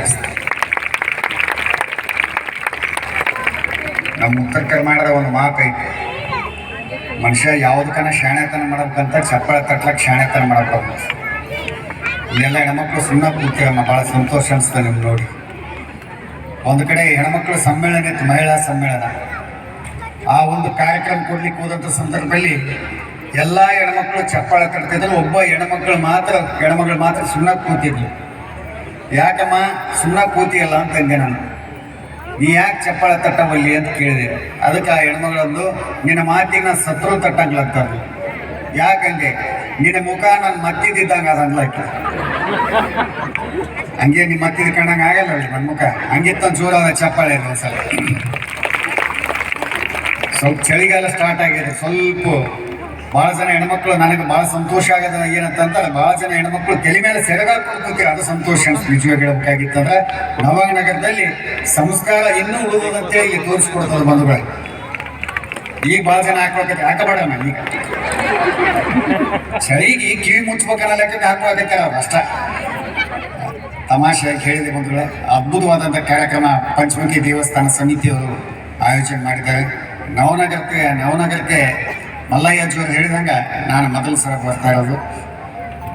ಎನಿಸ್ತದೆ ನಮ್ಮ ಉತ್ತರ ಕರ್ನಾಟಕದ ಒಂದು ಮಾತೈತೆ. ಮನುಷ್ಯ ಯಾವುದಕ್ಕನ ಶಾಣೆತನ ಮಾಡಬೇಕಂತ ಚಪ್ಪಳ ತಟ್ಲಕ್ಕೆ ಶಾಣೆತನ ಮಾಡ್ಬೇಕು. ಇಲ್ಲೆಲ್ಲ ಹೆಣ್ಮಕ್ಳು ಸುಮ್ಮನೆ ಕೂತೀವಮ್ಮ ಭಾಳ ಸಂತೋಷ ಅನಿಸ್ತದೆ ನಿಮ್ಗೆ ನೋಡಿ. ಒಂದು ಕಡೆ ಹೆಣ್ಮಕ್ಳು ಸಮ್ಮೇಳನ ಇತ್ತು, ಮಹಿಳಾ ಸಮ್ಮೇಳನ. ಆ ಒಂದು ಕಾರ್ಯಕ್ರಮ ಕೊಡ್ಲಿಕ್ಕೆ ಹೋದಂಥ ಸಂದರ್ಭದಲ್ಲಿ ಎಲ್ಲ ಹೆಣ್ಮಕ್ಳು ಚಪ್ಪಾಳ ತಟ್ತಿದ್ರು, ಒಬ್ಬ ಹೆಣ್ಮಕ್ಳು ಮಾತ್ರ ಹೆಣ್ಮಕ್ಳು ಮಾತ್ರ ಸುಮ್ಮನೆ ಕೂತಿದ್ಲು. ಯಾಕಮ್ಮ ಸುಮ್ಮನೆ ಕೂತಿಯಲ್ಲ ಅಂತಂದೆ ನಾನು. ನೀ ಯಾಕೆ ಚಪ್ಪಾಳೆ ತಟ್ಟವಲ್ಲಿ ಅಂತ ಕೇಳಿದೆ. ಅದಕ್ಕೆ ಆ ಹೆಣ್ಮಗಳಂದು, ನಿನ್ನ ಮಾತಿನ ನಾನು ಸತ್ರು ತಟ್ಟಂಗ್ಲಂತಾರ್ಲು ಯಾಕಂಗೆ ನಿನ್ನ ಮುಖ ನಾನು ಮತ್ತಿದ್ದಂಗೆ ಅದು ಅನ್ಲಕ್ಕೆ ಹಂಗೆ ನಿಮ್ಮ ಮತ್ತಿದ ಕಂಡಂಗೆ ಆಗಲ್ಲ ನನ್ನ ಮುಖ. ಹಂಗಿತ್ತ ಜೋರಾದ ಚಪ್ಪಾಳೆ ಒಂದ್ಸಲ. ಸ್ವಲ್ಪ ಚಳಿಗಾಲ ಸ್ಟಾರ್ಟ್ ಆಗಿದೆ. ಸ್ವಲ್ಪ ಭಾಳ ಜನ ಹೆಣ್ಮಕ್ಳು ನನಗೆ ಭಾಳ ಸಂತೋಷ ಆಗದ ಏನಂತಂದ್ರೆ ಭಾಳ ಜನ ಹೆಣ್ಮಕ್ಳು ತಲೆ ಮೇಲೆ ಸೆರೆಗಾಕ್ ಕೊಡ್ತೀವಿ ಅದು ಸಂತೋಷ ನಿಜವಾಗಿ ಹೇಳ್ಬೇಕಾಗಿತ್ತಂದ್ರೆ ನವನಗರದಲ್ಲಿ ಸಂಸ್ಕಾರ ಇನ್ನೂ ಉಳಿದಂತೆ ಇಲ್ಲಿ ತೋರಿಸ್ಕೊಡ್ತದೆ ಬಂಧುಗಳು. ಈಗ ಭಾಳ ಜನ ಹಾಕೋಕತ್ತೆ ಹಾಕಬೇಡ ಈಗ. ಚಳಿಗೆ ಕಿವಿ ಹಾಕುವಾಗತ್ತಾರ ಅವ್ರು ಅಷ್ಟ. ತಮಾಷೆ ಹೇಳಿದೆ ಬಂಧುಗಳೇ ಅದ್ಭುತವಾದಂಥ ಕಾರ್ಯಕ್ರಮ ಪಂಚಮುಖಿ ದೇವಸ್ಥಾನ ಸಮಿತಿಯವರು ಆಯೋಜನೆ ಮಾಡಿದ್ದಾರೆ. ನವನಗರಕ್ಕೆ ನವನಗರಕ್ಕೆ ಮಲ್ಲಯ್ಯ ಅಜ್ಜಿಯವರು ಹೇಳಿದಂಗೆ ನಾನು ಮೊದಲ ಸಲ ಬರ್ತಾ ಇರೋದು.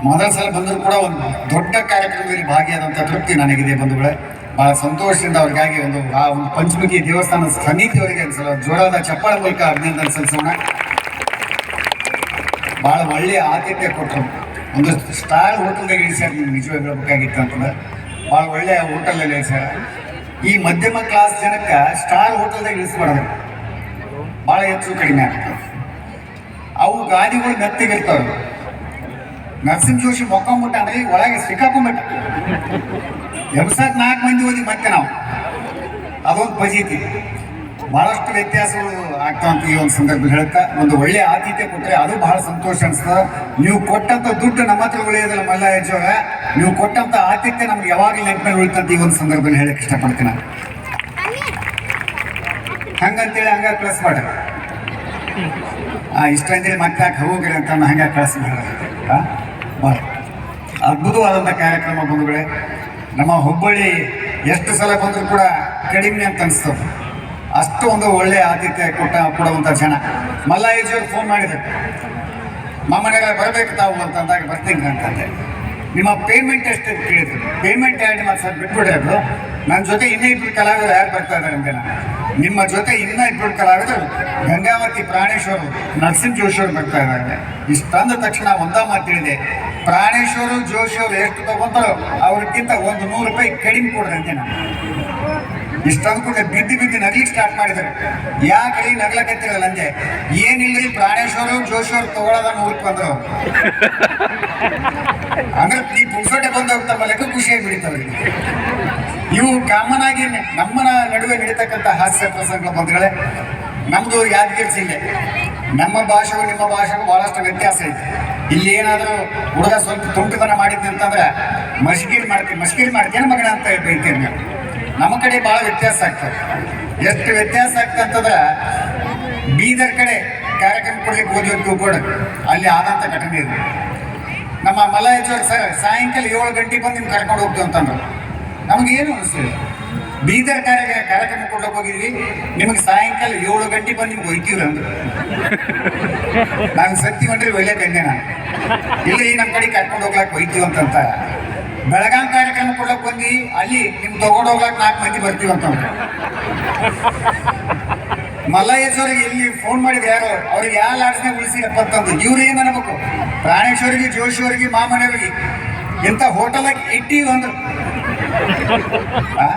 ಮೊದಲ ಸಲ ಬಂದರೂ ಕೂಡ ಒಂದು ದೊಡ್ಡ ಕಾರ್ಯಕ್ರಮದಲ್ಲಿ ಭಾಗಿಯಾದಂಥ ತೃಪ್ತಿ ನನಗಿದೆ ಬಂಧುಗಳೇ. ಬಹಳ ಸಂತೋಷದಿಂದ ಅವ್ರಿಗಾಗಿ ಒಂದು ಆ ಒಂದು ಪಂಚಮುಖಿ ದೇವಸ್ಥಾನ ಸಮಿತಿಯವರಿಗೆ ಸಲ ಜೋರಾದ ಚಪ್ಪಾಳೆ ಮೂಲಕ ಅಭಿನಂದನೆ ಸಲ್ಲಿಸೋಣ. ಭಾಳ ಒಳ್ಳೆಯ ಆತಿಥ್ಯ ಕೊಟ್ಟರು. ಒಂದು ಸ್ಟಾರ್ ಹೋಟೆಲ್ದಾಗ ಇಳಿಸ್ಯಾರ ನೀವು ನಿಜವಾಗಿ ಹೇಳ್ಬೇಕಾಗಿತ್ತು ಅಂತಂದ್ರೆ. ಭಾಳ ಒಳ್ಳೆಯ ಹೋಟೆಲಲ್ಲಿ ಇಳಿಸ್ಯಾರ. ಈ ಮಧ್ಯಮ ಕ್ಲಾಸ್ ಜನಕ್ಕೆ ಸ್ಟಾರ್ ಹೋಟೆಲ್ದಾಗ ಇಳಿಸ್ಬಾರ್ದು ಭಾಳ ಹೆಚ್ಚು ಕಡಿಮೆ ಆಗ್ತದೆ. ಅವು ಗಾದಿಗಳು ಮೆತ್ತಿಗಿರ್ತಾವೆ ನರಸಿಂಹ ಜೋಶಿ ಮೊಕ್ಕೊಂಬಿಟ್ಟ ಅಂದ್ರೆ ಒಳಗೆ ಸಿಕ್ಕಾಕೊಂಬಿಟ್ಟ ಎಬ್ಸಾಕ್ ನಾಲ್ಕು ಮಂದಿ ಓದಿ ಮತ್ತೆ ನಾವು. ಅದೊಂದು ಪಜೀತಿ ಬಹಳಷ್ಟು ವ್ಯತ್ಯಾಸಗಳು ಆಗ್ತಾವಂತ ಈ ಒಂದು ಸಂದರ್ಭ ಹೇಳ್ತಾ ಒಂದು ಒಳ್ಳೆ ಆತಿಥ್ಯ ಕೊಟ್ಟರೆ ಅದು ಬಹಳ ಸಂತೋಷ ಅನಿಸ್ತದೆ. ನೀವು ಕೊಟ್ಟಂತ ದುಡ್ಡು ನಮ್ಮ ಹತ್ರ ಉಳಿಯೋದಿಲ್ಲ ಮಲ್ಲ ಯಜ್ಜೋಗ ನೀವು ಕೊಟ್ಟಂತ ಆತಿಥ್ಯ ನಮ್ಗೆ ಯಾವಾಗಲೂ ನೆನಪಿನಲ್ಲಿ ಉಳಿತಂತ ಈ ಒಂದು ಸಂದರ್ಭದಲ್ಲಿ ಹೇಳಕ್ ಇಷ್ಟಪಡ್ತೀನಿ ನಾನು. ಹಂಗಂತೇಳಿ ಹಂಗ ಪ್ಲಸ್ ಮಾಡ್ರಿ ಅಂತೇಳಿ ಮತ್ತೆ ಹೋಗ್ರಿ ಅಂತ ನಾನು ಹಂಗೆ ಕಳಿಸ್ಬೇಡ ಅದ್ಭುತವಾದಂಥ ಕಾರ್ಯಕ್ರಮ ಬಂಧುಗಳೇ. ನಮ್ಮ ಹುಬ್ಬಳ್ಳಿ ಎಷ್ಟು ಸಲ ಬಂದರೂ ಕೂಡ ಕಡಿಮೆ ಅಂತ ಅನಿಸ್ತದೆ ಅಷ್ಟು ಒಂದು ಒಳ್ಳೆ ಆತಿಥ್ಯ ಕೊಟ್ಟ ಕೊಡುವಂಥ ಜನ ಮಲ್ಲಾಯಜಿಯವ್ರು ಫೋನ್ ಮಾಡಿದ್ರು. ಮಾಮನೆಗಳ ಬರಬೇಕು ತಾವು ಅಂತಂದಾಗ ಬರ್ತೀನಿ ಅಂತಂದೆ ನಿಮ್ಮ ಪೇಮೆಂಟ್ ಎಷ್ಟು ಅಂತ ಕೇಳಿದ್ರು. ಪೇಮೆಂಟ್ ಎರಡು ಮಾತು ಸರ್ ಬಿಟ್ಬಿಡಿ ಅದು ನನ್ನ ಜೊತೆ ಇನ್ನೂ ಇಬ್ರು ಕಲಾವಿದರು, ಯಾರು ಬರ್ತಾ ಇದ್ದಾರೆ ಅಂತ ನಿಮ್ಮ ಜೊತೆ ಇನ್ನೂ ಇಬ್ಬರು ಕಲಾವಿದರು, ಗಂಗಾವತಿ ಪ್ರಾಣೇಶ್ವರು, ನರಸಿಂಹ ಜೋಶಿ ಬರ್ತಾ ಇದ್ದಾರೆ. ಇಷ್ಟು ತಂದ ತಕ್ಷಣ ಒಂದ ಮಾತು ಹೇಳಿದೆ. ಪ್ರಾಣೇಶ್ವರು, ಜೋಶಿ ಅವರು ಎಷ್ಟು ತಗೊಂತಾರೋ ಅವ್ರಿಗಿಂತ ಒಂದು ನೂರು ರೂಪಾಯಿ ಕಡಿಮೆ ಕೊಡ್ರಿ ಅಂತ ನಾನು. ಇಷ್ಟೊಂದು ಬಿದ್ದು ಬಿದ್ದು ನಗ್ಲಿಕ್ಕೆ ಸ್ಟಾರ್ಟ್ ಮಾಡಿದ್ರು ಯಾಕೆ ನಗ್ಲಕತ್ತಿರಲ್ಲ ಅಂದೆ ಏನಿಲ್ಲ ಪ್ರಾಣೇಶ್ವರು ಅವ್ರು ತಗೊಳ್ಳೋದನ್ನ ಊರ್ಕ್ ಬಂದ್ರು. ಅಂದ್ರೆ ಈ ಪುಕ್ಸೋಟೆ ಬಂದು ತಮ್ಮ ಲೆಕ್ಕ ಖುಷಿಯಾಗಿ ಬಿಡಿತವ್ರಿಗೆ ಇವು ಕಾಮನ್ ಆಗಿ ನಮ್ಮನ ನಡುವೆ ನಡೀತಕ್ಕಂಥ ಹಾಸ್ಯ ಪ್ರಸಂಗಗಳು ಬಂದ್ಗಳೇ ನಮ್ದು ಯಾದಗಿರಿ ಜಿಲ್ಲೆ. ನಮ್ಮ ಭಾಷೆಗೂ ನಿಮ್ಮ ಭಾಷೆಗೂ ಬಹಳಷ್ಟು ವ್ಯತ್ಯಾಸ ಐತೆ ಇಲ್ಲಿ ಏನಾದರೂ ಹುಡುಗ ಸ್ವಲ್ಪ ತುಂಟುತನ ಮಾಡಿದ್ನಿ ಅಂತಂದ್ರೆ ಮಸ್ಕಿರಿ ಮಾಡ್ತೀನಿ ಮಸ್ಕಿರಿ ಮಾಡ್ತೀನಿ ಮಗನ ಅಂತ ನೀವು ನಮ್ಮ ಕಡೆ ಭಾಳ ವ್ಯತ್ಯಾಸ ಆಗ್ತದೆ. ಎಷ್ಟು ವ್ಯತ್ಯಾಸ ಆಗ್ತಂತಂದ್ರೆ ಬೀದರ್ ಕಡೆ ಕಾರ್ಯಕ್ರಮ ಕೊಡ್ಲಿಕ್ಕೆ ಹೋದ್ವಿ ಕೂಡ ಅಲ್ಲಿ ಆದಂಥ ಘಟನೆ ಇದೆ. ನಮ್ಮ ಮಲಾಯಚೋರ್ ಸರ್ ಸಾಯಂಕಾಲ ಏಳು ಗಂಟೆ ಬಂದು ನಿಮ್ಗೆ ಕರ್ಕೊಂಡು ಹೋಗ್ತೀವಿ ಅಂತಂದ್ರು. ನಮಗೇನು ಅನಿಸ್ತಿಲ್ಲ ಬೀದರ್ ಕಾರ್ಯ, ಕಾರ್ಯಕ್ರಮ ಕೊಡ್ಲಿಕ್ಕೆ ಹೋಗಿದ್ವಿ. ನಿಮಗೆ ಸಾಯಂಕಾಲ ಏಳು ಗಂಟೆ ಬಂದು ನಿಮ್ಗೆ ಒಯ್ತೀವ್ರಿ ಅಂದ್ರೆ. ನಾನು ಸತ್ತಿ ಮಂಡ್ರಿ ಒಳ್ಳೆ ಕಂಡೆ ನಾನು ಇಲ್ಲಿ ನಮ್ಮ ಕಡೆ ಕರ್ಕೊಂಡು ಹೋಗ್ಲಾಕ್ ಒಯ್ತೀವಿ ಅಂತಂತ. ಬೆಳಗಾಂ ಕಾರ್ಯಕ್ರಮ ಕೊಡ್ಲಕ್ ಬಂದಿ, ಅಲ್ಲಿ ನಿಮ್ ತಗೊಂಡು ಹೋಗ್ಲಾಕ್ ನಾಲ್ಕು ಮಂದಿ ಬರ್ತೀವಂತ ಮಲ್ಲಯ್ಯಸವ್ರಿಗೆ ಇಲ್ಲಿ ಫೋನ್ ಮಾಡಿದ್ರು ಯಾರು? ಅವ್ರಿಗೆ ಯಾವ ಲಾಡ್ಸ್ನ ಉಳಿಸಿರಪ್ಪ ಅಂತಂದು. ಇವ್ರು ಏನ್ ಅನ್ಬೇಕು? ಪ್ರಾಣೇಶ್ವರಿಗೆ ಜೋಶಿಯವರಿಗೆ ಮಾಮನೆಯವರಿಗೆ ಇಂಥ ಹೋಟೆಲ್ ಇಟ್ಟಿವಿ ಅಂದ್ರು ಆ?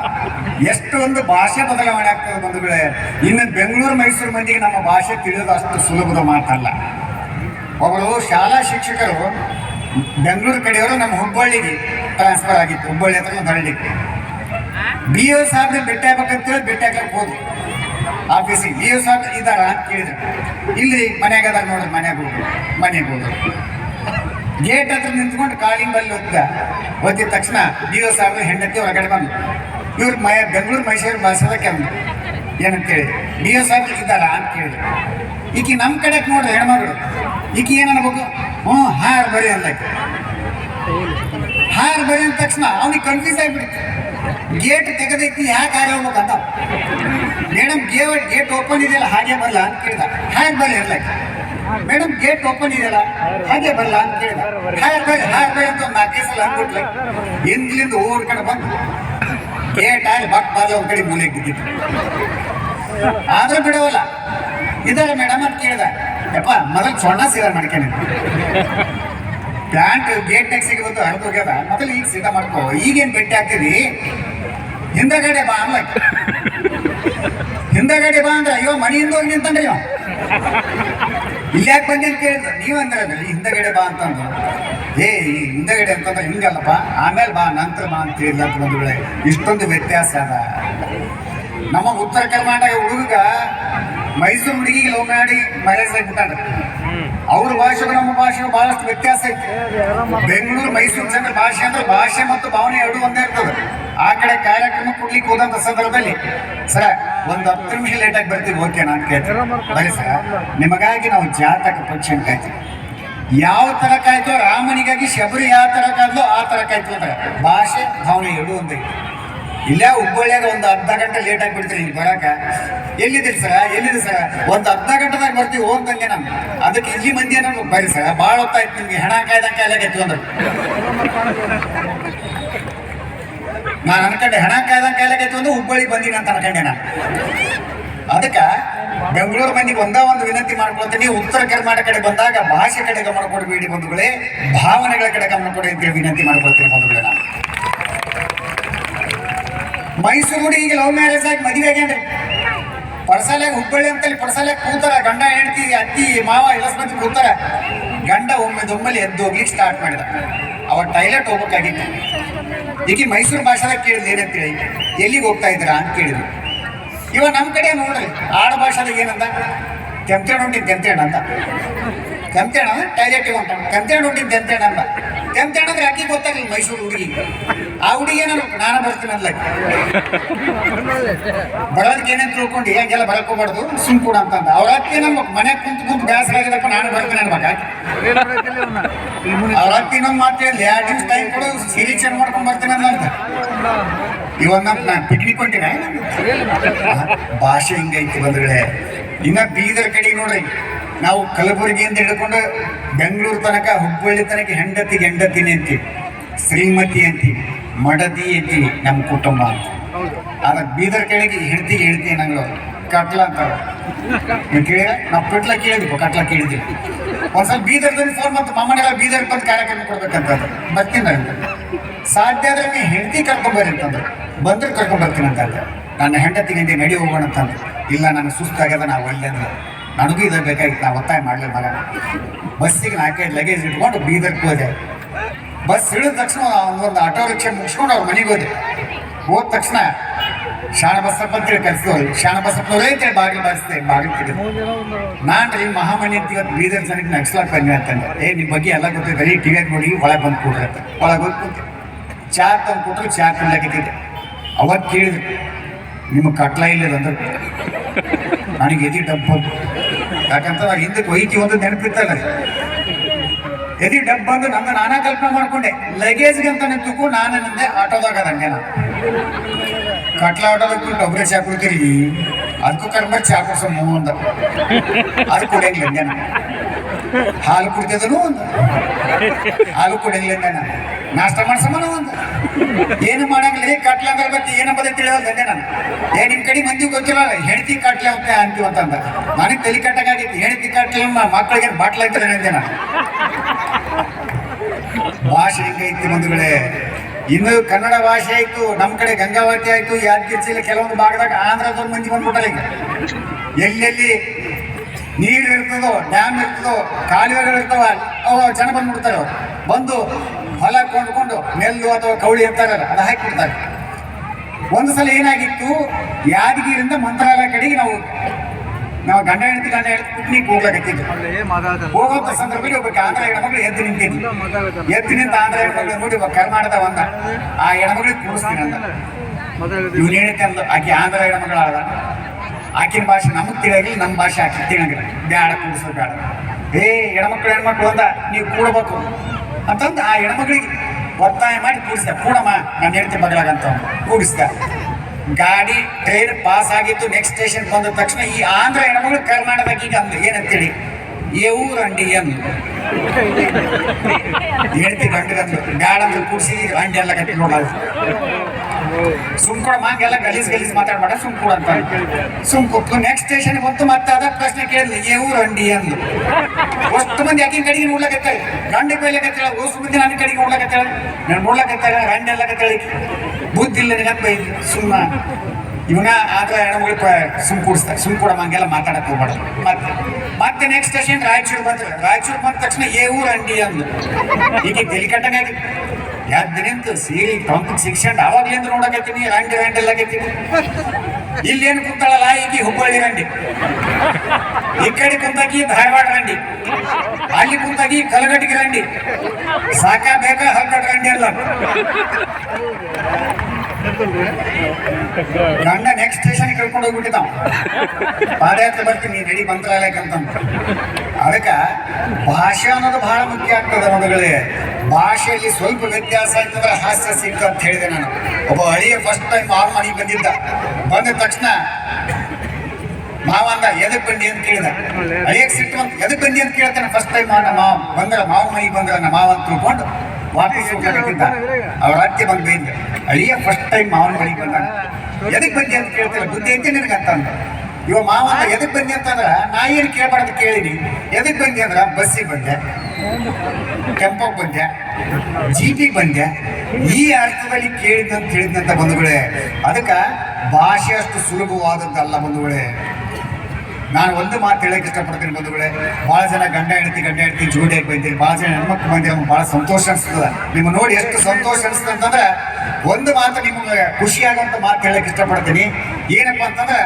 ಎಷ್ಟು ಒಂದು ಭಾಷೆ ಬದಲಾವಣೆ ಆಗ್ತದೆ ಬಂಧುಗಳೇ. ಇನ್ನು ಬೆಂಗಳೂರು, ಮೈಸೂರು ಮಂದಿಗೆ ನಮ್ಮ ಭಾಷೆ ತಿಳಿಯೋದು ಅಷ್ಟು ಸುಲಭದ ಮಾತಲ್ಲ. ಒಬ್ಬರು ಶಾಲಾ ಶಿಕ್ಷಕರು ಬೆಂಗಳೂರು ಕಡೆಯವರು ನಮ್ಮ ಹುಬ್ಬಳ್ಳಿಗೆ ಟ್ರಾನ್ಸ್ಫರ್ ಆಗಿತ್ತು. ಹುಬ್ಬಳ್ಳಿ ಹತ್ರ ಬರಲಿಕ್ಕೆ ಬಿ ಒ ಸಾಹೇಬ್ರೆ ಭೇಟಿ ಆಗ್ಬೇಕಂತೇಳಿ ಭೇಟಿ ಆಗ್ಲಕ್ಕೆ ಹೋದ್ರು. ಆಫೀಸಿಗೆ. ಬಿ ಒ ಸಾಹೇಬ್ ಇದ್ದಾರ ಅಂತ ಕೇಳಿದ್ರು. ಇಲ್ಲಿ ಮನೆಗೆ ಅದಾಗ ನೋಡ್ರಿ ಮನೆಗೆ ಹೋದ್ರು. ಮನೆಗೆ ಹೋದ್ರು. ಗೇಟ್ ಹತ್ರ ನಿಂತ್ಕೊಂಡು ಕಾಲಿಂಗ್ ಬಲ್ಲಿ ಒತ್ತ ಒತ್ತಿದ ತಕ್ಷಣ ಬಿ ಒ ಸಾಹೇಬ್ರ ಹೆಂಡತಿ ಹೊರಗಡೆ ಬಂದು ಇವ್ರು ಮಯ, ಬೆಂಗಳೂರು ಮೈಸೂರು ಭಾಷೆದ ಅಂದ್ರು ಏನಂತೇಳಿ. ಬಿ ಒ ಸಾಹೇಬ್ ಇದ್ದಾರ ಅಂತ ಕೇಳಿದ್ರು. ಈಕಿ ನಮ್ಮ ಕಡೆ ನೋಡ್ರಿ ಹೆಣ್ಮಗಳು. ಈಕಿ ಏನು ಅನ್ಬೇಕು? ಹ್ಞೂ, ಹಾರ್ ಬರ್ರಿ ಅಂದಕ್ಕೆ. ಹಾರ್ ಬರಿ ಅಂದ ತಕ್ಷಣ ಅವ್ನಿಗೆ ಕನ್ಫ್ಯೂಸ್ ಆಗ್ಬಿಡಿ ಗೇಟ್ ತೆಗೆದೈತಿ ಯಾಕೆ ಹಾಗೆ ಹೋಗ್ಬೇಕಂತ. ಮೇಡಮ್ ಗೇಟ್ ಗೇಟ್ ಓಪನ್ ಇದೆಯಲ್ಲ, ಹಾಗೆ ಬರಲ್ಲ ಅಂತ ಕೇಳಿದ. ಹಾಗೆ ಬರಲಿ ಇರ್ಲಕ್ಕೆ ಮೇಡಮ್ ಗೇಟ್ ಓಪನ್ ಇದೆಯಲ್ಲ, ಹಾಗೆ ಬರಲ್ಲ ಅಂತ ಕೇಳಿದ. ಹಾಗೆ ಬರಿ ಹಾಗೆ ಬರಿ ಅಂತ ಒಂದು ನಾಲ್ಕೈದು ಸಲ ಅಂದ್ಬಿಟ್ಲೆ. ಹಿಂದ್ಲಿಂದ ಓಡ್ಕೊಂಡು ಬಂದು ಗೇಟ್ ಆಗಿ ಬಕ್ ಬಾಲ ಒಂದ್ ಕಡೆ ಮೂಲೆ ಬಿದ್ದಿತ್ತು. ಆದ್ರೂ ಬಿಡವಲ್ಲ. ಇದಾರೆ ಮೇಡಮ್ ಅಂತ ಕೇಳಿದೆ. ಯಪ್ಪ, ಮೊದಲು ಸೊಣ್ಣ ಸೀದಾ ಮಾಡ್ಕೇನಿ. ಪ್ಯಾಂಟ್, ಗೇಟ್ ಟ್ಯಾಕ್ಸಿಗೆ ಬಂದು ಹರಿದು ಹೋಗ್ಯದ. ಮೊದಲು ಈಗ ಸೀದಾ ಮಾಡ್ಕೋ. ಈಗೇನ್ ಭೇಟಿ ಹಾಕ್ತೀರಿ ಹಿಂದಗಡೆ ಬಾ ಅಲ್ಲ ಹಿಂದಗಡೆ ಬಾ ಅಂದ್ರೆ, ಅಯ್ಯೋ ಮನೆಯಿಂದ ಹೋಗಿ ನಿಂತಂದ್ರೆ ಇವ. ಇಲ್ಲಿ ಯಾಕೆ ಬಂದಿ ಅಂತ ಕೇಳಿದ್ರು ನೀವು ಅಂದ್ರೆ ಹಿಂದಗಡೆ ಬಾ ಅಂತಂದು. ಏ ಹಿಂದಗಡೆ ಅಂತಂದ್ರೆ ಹಿಂಗಲ್ಲಪ್ಪ. ಆಮೇಲೆ ಬಾ, ನಂತರ ಬಾ ಅಂತ ಹೇಳಿಲ್ಲ ಬಂಧುಗಳೇ ಇಷ್ಟೊಂದು ವ್ಯತ್ಯಾಸ ಅದ. ನಮ್ಮ ಉತ್ತರ ಕರ್ನಾಟಕ ಹುಡುಗ ಮೈಸೂರು ಹುಡುಗಿ ಲವ್ ಮಾಡಿ ಮ್ಯಾರೇಜ್ ಅವ್ರ ಭಾಷೆ ನಮ್ಮ ಭಾಷೆ ಬಹಳಷ್ಟು ವ್ಯತ್ಯಾಸ ಐತಿ. ಬೆಂಗಳೂರು, ಮೈಸೂರು ಜನರ ಭಾಷೆ ಅಂದ್ರೆ ಭಾಷೆ ಮತ್ತು ಭಾವನೆ ಎರಡು ಒಂದೇ ಇರ್ತದೆ. ಆ ಕಡೆ ಕಾರ್ಯಕ್ರಮ ಕೊಡ್ಲಿಕ್ಕೆ ಹೋದಂತ ಸಂದರ್ಭದಲ್ಲಿ, ಸರ, ಒಂದು ಹತ್ತು ನಿಮಿಷ ಲೇಟ್ ಆಗಿ ಬರ್ತೀವಿ ಓಕೆನಾ ನಾನು ಕೇಳ್ತೀನಿ. ಸರ, ನಿಮಗಾಗಿ ನಾವು ಜಾತಕ ಪರೀಕ್ಷೆ ಕಾಯ್ತೀವಿ. ಯಾವ ತರ ಕಾಯ್ತೋ ರಾಮನಿಗಾಗಿ ಶಬರಿ ಯಾವ ತರ ಕಾಯ್ದೋ ಆ ತರ ಕಾಯ್ತು ಭಾಷೆ, ಭಾವನೆ ಎರಡು ಒಂದೇ ಇಲ್ಲೇ ಹುಬ್ಬಳ್ಳಿಯಾಗ ಒಂದು ಅರ್ಧ ಗಂಟೆ ಲೇಟ್ ಆಗಿ ಬಿಡ್ತೀನಿ ನೀವು ಬರಾಕ. ಎಲ್ಲಿದ್ದೀರಿ ಸರ ಎಲ್ಲಿದೆ ಸರ ಒಂದು ಅರ್ಧ ಗಂಟೆದಾಗ ಬರ್ತೀವಿ ಹೋಗ್ತಂಗೆ ನಾನು. ಅದಕ್ಕೆ ಇಲ್ಲಿ ಮಂದಿ ನಾನು ಬರ್ರಿ ಸರ ಭಾಳ ಹೊತ್ತಾಯ್ತು ನಿಮ್ಗೆ. ಹೆಣ ಕಾಯ್ದಂಗೆ ಕಾಯ್ಲಾಗೈತಿ ಅಂದ್ರೆ ನಾನು ಅನ್ಕೊಂಡೆ, ಹೆಣ ಕಾಯ್ದಂಗೆ ಕಾಯ್ಲಾಗೈತಿ ಅಂದ್ರೆ ಹುಬ್ಬಳ್ಳಿ ಬಂದೀನಿ ಅಂತ ಅನ್ಕೊಂಡೆ ನಾನು. ಅದಕ್ಕೆ ಬೆಂಗಳೂರು ಮಂದಿಗೆ ಒಂದ ಒಂದು ವಿನಂತಿ ಮಾಡ್ಕೊಳ್ತೀನಿ. ಉತ್ತರ ಕರ್ನಾಟಕ ಕಡೆ ಬಂದಾಗ ಭಾಷೆ ಕಡೆ ಗಮನ ಕೊಡಬೇಡಿ ಬಂಧುಗಳೇ. ಭಾವನೆಗಳ ಕಡೆ ಗಮನ ಕೊಡಿ ಅಂತೇಳಿ ವಿನಂತಿ ಮಾಡ್ಕೊಳ್ತೀನಿ ಬಂಧುಗಳೇ ನಾನು. ಮೈಸೂರು ಹುಡುಗಿಗೆ ಲವ್ ಮ್ಯಾರೇಜ್ ಆಗಿ ಮದುವೆ ಆಗ್ಯಾನ್ರಿ ಪರ್ಸಾಲ್ಯಾಗ ಹುಬ್ಬಳ್ಳಿ ಅಂತಲ್ಲಿ ಪರ್ಸಾಲ್ಯಾಗ ಕೂತಾರ. ಗಂಡ ಹೆಂಡತಿ, ಅತ್ತಿ, ಮಾವ ಎಲ್ಲ ಮಂದಿ ಕೂತಾರ. ಗಂಡ ಒಮ್ಮೆ ದೊಮ್ಮಲಿ ಎದ್ದು ಹೋಗ್ಲಿಕ್ಕೆ ಸ್ಟಾರ್ಟ್ ಮಾಡಿದ. ಅವ ಟೈಲೆಟ್ ಹೋಗ್ಬೇಕಾಗಿತ್ತು. ಈಗ ಮೈಸೂರು ಭಾಷೆದಾಗ ಕೇಳಿದ್ಲು ಏನಂತೇಳಿ ಎಲ್ಲಿಗೆ ಹೋಗ್ತಾ ಇದ್ದೀರಾ ಅಂತ ಕೇಳಿದ್ರು ಇವ ನಮ್ಮ ಕಡೆ ನೋಡ್ರಿ, ಆಡ ಭಾಷೆದಾಗ ಏನಂತ ಕೆಂಪೇಣ ಹೊಂಟಿದ್ದು ಕೆಂತೇಣ ಅಂತ ಕೆಂತೇಣ ಟೈಲೆಟ್ ಹೊಂಟ ಕೆಂತೇಣ ಹೊಂಟಿದ್ದು ಕೆಂತೇಣ ಅಂತ ಕೆಂಪೇಣ ಅಂದ್ರೆ ಆಕಿ ಗೊತ್ತಾಗಲಿಲ್ಲ ಮೈಸೂರು ಹುಡುಗಿ ಆ ಹುಡುಗಿ ನಾನು ಬರ್ತೀನಿ ಅನ್ಲ ಬರೋದಕ್ಕೆ ಏನೇನು ತಿಳ್ಕೊಂಡು ಹಂಗೆಲ್ಲ ಬರಕ್ ಹೋಗ್ಬಾರ್ದು ಸುಮ್ ಕೂಡ ಅಂತಂದ ಅವ್ರ ಅಕ್ಕಿ ನಮ್ಮ ಮನೆ ಕುಂತು ಕುಂತು ಬೇಸರ ಆಗಿದಪ್ಪ ನಾನು ಬರ್ತೀನಿ ಅನ್ಬೇಕಾ. ಅವ್ರ ಅಕ್ಕಿ ಇನ್ನೊಂದು ಮಾತು ಹೇಳಿದ್ಲಿ ಎರಡು ನಿಮಿಷ ಟೈಮ್ ಕೊಡು, ಸೀರೆ ಚೆಂದ ಮಾಡ್ಕೊಂಡು ಬರ್ತೀನಿ ಅಂತ. ಇವನ್ನ ನಾನು ಪಿಕ್ನಿಕ್ ಹೊಂಟಿನ? ಭಾಷೆ ಹಿಂಗೈತಿ ಬಂದ್ರೆ. ಇನ್ನ ಬೀದರ್ ಕಡೆ ನೋಡ್ರಿ. ನಾವು ಕಲಬುರಗಿಯಿಂದ ಹಿಡ್ಕೊಂಡು ಬೆಂಗಳೂರು ತನಕ ಹುಬ್ಬಳ್ಳಿ ತನಕ ಹೆಂಡತಿ ಹೆಂಡತಿನಿ ಅಂತೀವಿ. ಶ್ರೀಮತಿ ಅಂತೀವಿ ಮಡದಿ ಅಂತೀವಿ ನಮ್ಮ ಕುಟುಂಬ ಅಂತ. ಆದ್ರೆ ಬೀದರ್ ಕೆಳಗೆ ಹೆಂಡತಿ ಹೆಂಡತಿ ನಂಗೆ ಕಟ್ಲ ಅಂತ ಕೇಳಿದ್ರೆ ನಾವು ಪಿಟ್ಲ ಕೇಳಿದ್ವಿ ಕಟ್ಲ ಕೇಳಿದ್ವಿ. ಒಂದ್ಸಲ ಬೀದರ್ದಲ್ಲಿ ಫೋನ್ ಮತ್ತು ಮಾಮನೆಲ್ಲ ಬೀದರ್ ಬಂದು ಕಾರ್ಯಕ್ರಮ ಕೊಡ್ಬೇಕಂತ ಬರ್ತೀನಿ ಅಂತ ಸಾಧ್ಯ ಆದ್ರೆ ನೀವು ಹೆಂಡತಿ ಕರ್ಕೊಂಬರ್ರಿ ಅಂತಂದ್ರೆ. ಬಂದ್ರೆ ಕರ್ಕೊಂಡ್ ಬರ್ತೀನಿ ಅಂತ. ನನ್ನ ಹೆಂಡತಿಗೆ ಹಿಂದೆ ನಡಿ ಹೋಗೋಣ ಅಂತಂದ್ರೆ. ಇಲ್ಲ ನನಗೆ ಸುಸ್ತಾಗ್ಯದ ನಾವು ಒಳ್ಳೆ ಅಂದ್ರೆ ನನಗೂ ಇದು ಬೇಕಾಗಿತ್ತು ನಾವು ಒತ್ತಾಯ ಮಾಡಲಿ ಮಗ ಬಸ್ಸಿಗೆ ನಾಲ್ಕೈದು ಲಗೇಜ್ ಇಟ್ಕೊಂಡು ಬೀದರ್ಗೆ ಹೋದೆ. ಬಸ್ ಇಳಿದ ತಕ್ಷಣ ಒಂದು ಆಟೋ ರಿಕ್ಷೆ ಮುಗಿಸ್ಕೊಂಡು ಅವ್ರ ಮನೆಗೆ ಹೋದೆ. ಹೋದ ತಕ್ಷಣ ಶಾಣ ಬಸ್ಸಪ್ಪ ಅಂತೇಳಿ ಕರೆಸಿದವ್ರು ಶಾಣ ಬಸಪ್ಪನವರೇ ಅಂತೇಳಿ ಬಾಗಿಲು ಬಾರಿಸಿದೆ ಬಾಗಿಲು ತೆಗೆದು. ನಾನು ರೀ ಮಹಾಮಣಿ ಅಂತ ಇವತ್ತು ಬೀದರ್ ಜನಕ್ಕೆ ನಡ್ಸ್ಲಾಕ್ ಬನ್ನಿ ಅಂತಂದೆ. ಏ ನಿಮ್ಮ ಬಗ್ಗೆ ಎಲ್ಲ ಗೊತ್ತಿದೆ ಬರೀ ಟಿವಿಯಾಗ ನೋಡಿ ಒಳಗೆ ಬಂದು ಕೊಡ್ರಿ ಅಂತ. ಒಳಗೆ ಹೋಗಿ ಕೂತೆ. ಚಾ ತಂದು ಕೊಟ್ಟರು ಚಾ ಕುಡ್ಲಾಕಿದ್ದೆ ಅವಾಗ ಕೇಳಿದ್ರು ನಿಮ್ಮ ಕಟ್ಲ ಇಲ್ಲ ಅಂದ್ರೆ. ನನಗೆ ಎದಿ ಡಬ್ಬ ಯಾಕಂತ ನಾವು ಹಿಂದಕ್ಕೆ ಒಯ್ತಿ ಒಂದು ನೆನಪಿತ್ತಲ್ಲ ಎದಿ ಡಬ್ಬ ಬಂದು ನಮ್ಮ ನಾನಾ ಕಲ್ಪನೆ ಮಾಡ್ಕೊಂಡೆ ಲಗೇಜ್ಗೆ ಅಂತ ನಿಂತು ನಾನು ನಂದೆ ಆಟೋದಾಗ ಅದಂಗೆ ನಾನು ಕಟ್ಲ ಆಟೋದಾಗ ಬಿಟ್ಟು ಒಬ್ಬರೇ ಚಾ ಕುಡ್ತೀರಿ ಅದಕ್ಕೂ ಕರ್ಮ ಚಾ ಕುಡ್ಸೋ ಮೂವ್ ಅಂದ ಅದು ಕುಡಿಯಂಗಿಲ್ಲ ಹಂಗೆ ನಾನು ಹಾಲು ಕುಡಿತಿದ್ರು ಒಂದು. ಹಾಲು ಕುಡಿಯಂಗಿಲ್ಲ ನಾನು. ನಾಷ್ಟ ಮಾಡ್ಸಮನ ಒಂದು. ಏನು ಮಾಡಂಗಿಲ್ಲ. ಏ, ಕಟ್ಲ ಅಂದ್ರೆ ಏನಂಬುದೇ ತಿಳಿಯೋದು ಹಂಗೆ ನಾನು. ಏ ನಿಮ್ಮ ಕಡೆ ಮಂದಿ ಗೊತ್ತಿಲ್ಲ. ಹೆಂಡತಿ ಕಟ್ಲೆ ಅಂತ ಅಂತೀವಿ ಅಂತಂದ ನನಗೆ ತಲೆ ಕಟ್ಟಾಗೈತಿ ಹೆಂಡತಿ ಕಟ್ಲೆ ಮಕ್ಕಳಿಗೆ ಬಾಟ್ಲ ಐತಲ್ಲ ಅಂದೆ ನಾನು. ಭಾಷೆ ಹೆಂಗೈತಿ ಬಂಧುಗಳೇ. ಇನ್ನು ಕನ್ನಡ ಭಾಷೆ ಆಯ್ತು. ನಮ್ಮ ಕಡೆ ಗಂಗಾವತಿ ಆಯ್ತು. ಯಾದಗಿರಿ ಜಿಲ್ಲೆ ಕೆಲವೊಂದು ಭಾಗದಾಗ ಆಂಧ್ರದವ್ರು ಮಂದಿ ಬಂದ್ಬಿಟ್ಟಾರ ಈಗ. ಎಲ್ಲೆಲ್ಲಿ ನೀರು ಇರ್ತದೋ ಡ್ಯಾಮ್ ಇರ್ತದೋ ಕಾಲುವೆಗಳು ಇರ್ತವ ಅವ ಜನ ಬಂದ್ಬಿಡ್ತಾರೆ. ಬಂದು ಹೊಲ ಕೊಂಡ್ಕೊಂಡು ನೆಲ್ಲು ಅಥವಾ ಕೌಳಿ ಅಂತಾರಲ್ಲ ಅದು ಹಾಕಿಬಿಡ್ತಾರೆ. ಒಂದು ಸಲ ಏನಾಗಿತ್ತು ಯಾದಗಿರಿಂದ ಮಂತ್ರಾಲಯ ಕಡೆಗೆ ನಾವು ನಾವು ಗಂಡ ಹೆಂಡತಿ ಗಂಡ ಹೆಂಡತಿ ಪಿಕ್ನಿಕ್ ಹೋಗ್ಲಾಕಿದ್ದು ಹೋಗುವಂತ ಸಂದರ್ಭದಲ್ಲಿ ಒಬ್ಬ ಆಂಧ್ರ ಹೆಣ್ಮಗಳು ಎದ್ದು ನಿಂತಿದ್ವಿ ಎದ್ದು ನಿಂತ ಆಂಧ್ರ ಹೆಣ್ಮಗಳು ನೋಡಿ ಒಬ್ಬ ಕರ್ನಾಟಕ ಒಂದ. ಆ ಹೆಣ್ಮಗಳಿಗೆ ಕೂಡಿಸ್ತೀನಿ ಅಂತ ಇವ್ನು ಹೇಳಿದ್ದೆ ಆಕೆ ಆಂಧ್ರ ಹೆಣ್ಮಗಳಾದ. ಆಕಿನ ಭಾಷೆ ನಮಗೆ ತಿಳಿಯಾಗಿಲ್ಲ ನಮ್ಮ ಭಾಷೆ ಆಕೆ ತಿಳಿಯಂಗಿಲ್ಲ ಬ್ಯಾಡ ಕೂಡಿಸೋ ಬ್ಯಾಡ. ಏ, ಹೆಣ್ಮಕ್ಳು ಹೆಣ್ಮಕ್ಳು ಅಂದ ನೀವು ಕೂಡಬೇಕು. ಅಂತಂದು ಆ ಹೆಣ್ಮಕ್ಳಿಗೆ ಒತ್ತಾಯ ಮಾಡಿ ಕೂಡಿಸ್ದೆ. ಕೂಡಮ್ಮ, ನಾನು ಹೇಳ್ತೀನಿ ಬಗಲಾಗಂತ ಕೂಡಿಸ್ದೆ. ಗಾಡಿ ಟ್ರೈನ್ ಪಾಸ್ ಆಗಿತ್ತು ನೆಕ್ಸ್ಟ್ ಸ್ಟೇಷನ್ ಬಂದ ತಕ್ಷಣ ಈ ಆಂಧ್ರ ಹೆಣ್ಮಗಳು ಕರ್ನಾಟಕದಾಗ ಈಗ ಅಂದ್ರೆ. ಏನಂತೇಳಿ? ಊರಂಡಿ ಅಂದು ಹೇಳ್ತಿ ಗಂಡಗಂದ್ರು. ಬ್ಯಾಡ ಅಂದ್ರೆ ಕೂಡಿಸಿ ಅಂಡಿ ಎಲ್ಲ ಕಟ್ಟಿ ನೋಡೋದು ಸುಮ್ ಕೂಡ ಮಾಂಗೆಲ್ಲ ಗಲೀಸ್ ಗಲೀಸ್ ಮಾತಾಡ್ಬೇಡ ಸುಮ್ ಕೂಡ ಅಂತ. ಸುಮ್ ಕೂತ್ಲು ನೆಕ್ಸ್ಟ್ ಸ್ಟೇಷನ್ ಬಂತು ಮತ್ತೆ ಅದ ಪ್ರಶ್ನೆ ಕೇಳಿದ್ಲಿ ಏ ಊರು ಅಂಡಿ? ಅಂದು ಅಷ್ಟು ಮಂದಿ ಯಾಕಿನ ಕಡೆಗೆ ನೋಡ್ಲಕತ್ತಾಳೆ ಗಂಡ ಕೊಯ್ಲಕತ್ತಾಳ ಓಸು ಮಂದಿ ನನ್ನ ಕಡೆಗೆ ನೋಡ್ಲಕತ್ತಾಳ ನಾನು ನೋಡ್ಲಕತ್ತಾಳ ಗಂಡ ಎಲ್ಲಕತ್ತಾಳೆ ಬುದ್ಧಿ ಇಲ್ಲ ನಿನ್ನ ಬೈದು ಸುಮ್ಮ. ಇವನ ಆದ್ರ ಹೆಣ್ಮಗಳು ಸುಮ್ ಕೂಡಿಸ್ತಾ ಸುಮ್ ಕೂಡ ಮಂಗೆಲ್ಲ ಮಾತಾಡಕ್ ಹೋಗ್ಬಾರ್ದು ಮತ್ತೆ ಮತ್ತೆ ನೆಕ್ಸ್ಟ್ ಸ್ಟೇಷನ್ ರಾಯಚೂರು ಬಂದ್ರೆ ರಾಯಚೂರು ಬಂದ ತಕ್ಷಣ, ಏ ಊರು ಅಂಡಿ? ಅಂದು ಈಗ ತಲೆ ಯಾಕೆ ಸೀಳಿ ಟೊಂಪಿಗೆ ಶಿಕ್ಷಣ ಅವಾಗ್ಲಿಂದ ನೋಡಕತ್ತೀನಿ ರಂಡಿ ರಂಡಿ ಎಲ್ಲಕತ್ತೀನಿ ಇಲ್ಲೇನು ಕುಂತಾಳಲ್ಲ ಈಕಿ ಹುಬ್ಬಳ್ಳಿ ರಂಡಿ. ಈ ಕಡೆ ಕುಂತಾಗಿ ಧಾರವಾಡ ರಂಡಿ. ಅಲ್ಲಿ ಕುಂತಾಗಿ ಕಲಗಟ್ಟಿಗೆ ರಂಡಿ. ಸಾಕ ಬೇಕ ಹಲ್ಕಟ್ ರಂಡಿ ಅಲ್ಲ. ಗಂಡ ನೆಕ್ಸ್ಟ್ ಸ್ಟೇಷನ್ ಕರ್ಕೊಂಡು ಹೋಗ್ಬಿಟ್ಟಿದ್ದ ಪಾದಯಾತ್ರೆ ಬರ್ತೀನಿ ರೆಡಿ ಬಂದ್ರಲ್ಲಕ್ಕಂತ ಅದಕ್ಕ ಭಾಷೆ ಅನ್ನೋದು ಬಹಳ ಮುಖ್ಯ ಆಗ್ತದೆ ಮದುಗಳೇ ಭಾಷೆಯಲ್ಲಿ ಸ್ವಲ್ಪ ವ್ಯತ್ಯಾಸ ಆಯ್ತಂದ್ರೆ ಹಾಸ್ಯ ಸಿಕ್ತ ಅಂತ ಹೇಳಿದೆ ನಾನು. ಒಬ್ಬ ಹಳಿಯ ಫಸ್ಟ್ ಟೈಮ್ ಮಾವ ಮನೆಗೆ ಬಂದಿದ್ದ. ಬಂದ ತಕ್ಷಣ ಮಾವ ಅಂದ ಎದಕ್ ಬಂಡಿ ಅಂತ ಕೇಳಿದ. ಹಳಿಯಕ್ಕೆ ಸಿಟ್ಟು ಅಂತ ಎದಕ್ ಬಂದಿ? ಅಂತ ಕೇಳ್ತಾನೆ ಫಸ್ಟ್ ಟೈಮ್ ಮಾವ ಮಾವ ಬಂದ್ರ ಮಾವ ಮನೆಗೆ ಬಂದ್ರ ನಮ್ಮ ಮಾವ ಅಂತ ತಿಳ್ಕೊಂಡು ವಾಪಸ್ ಹೋಗ್ಲಿಕ್ಕಿಂತ ಅವ್ರ ಅತ್ತೆ ಬಂದು ಅಳಿಯ ಫಸ್ಟ್ ಟೈಮ್ ಮಾವನ ಮನೆಗೆ ಬಂದ. ಎದಕ್ ಬಂದಿ? ಅಂತ ಕೇಳ್ತಾರೆ ಬುದ್ಧಿ ಅಂತ ನಿನಗೆ ಅಂತ ಅಂದ. ಇವ ಮಾವ ಎದಕ್ ಬಂದಿ ಅಂತಂದ್ರ ನಾ ಏನು ಕೇಳಬಾರ್ದು ಕೇಳಿನಿ. ಎದಕ್ ಬಂದಿ ಅಂದ್ರ ಬಸ್ಸಿಗೆ ಬಂದೆ. ಟೆಂಪೋಗೆ ಬಂದೆ. ಜೀಪಿಗೆ ಬಂದೆ. ಈ ಅರ್ಥದಲ್ಲಿ ಕೇಳಿದಂತ ಹೇಳಿದಂತ ಬಂಧುಗಳೇ, ಅದಕ್ಕೆ ಭಾಷೆ ಅಷ್ಟು ಸುಲಭವಾದದ್ದಲ್ಲ ಬಂಧುಗಳೇ. ನಾನು ಒಂದು ಮಾತು ಹೇಳಕ್ಕೆ ಇಷ್ಟಪಡ್ತೀನಿ ಬಂಧುಗಳೇ. ಭಾಳ ಜನ ಗಂಡ ಹೆಂಡತಿ ಗಂಡ ಹೆಂಡತಿ ಜೋಡಿಯಾಗಿ ಬಂದಿರಿ. ಭಾಳ ಜನ ಹೆಣ್ಮಕ್ಳು ಬಂದಿರೋ. ಭಾಳ ಸಂತೋಷ ಅನಿಸ್ತದ. ನಿಮ್ಮ ನೋಡಿ ಎಷ್ಟು ಸಂತೋಷ ಅನಿಸ್ತದೆ ಅಂತಂದ್ರೆ, ಒಂದು ಮಾತು ನಿಮಗೆ ಖುಷಿಯಾಗುವಂತ ಮಾತು ಹೇಳಕ್ಕೆ ಇಷ್ಟಪಡ್ತೀನಿ. ಏನಪ್ಪ ಅಂತಂದ್ರೆ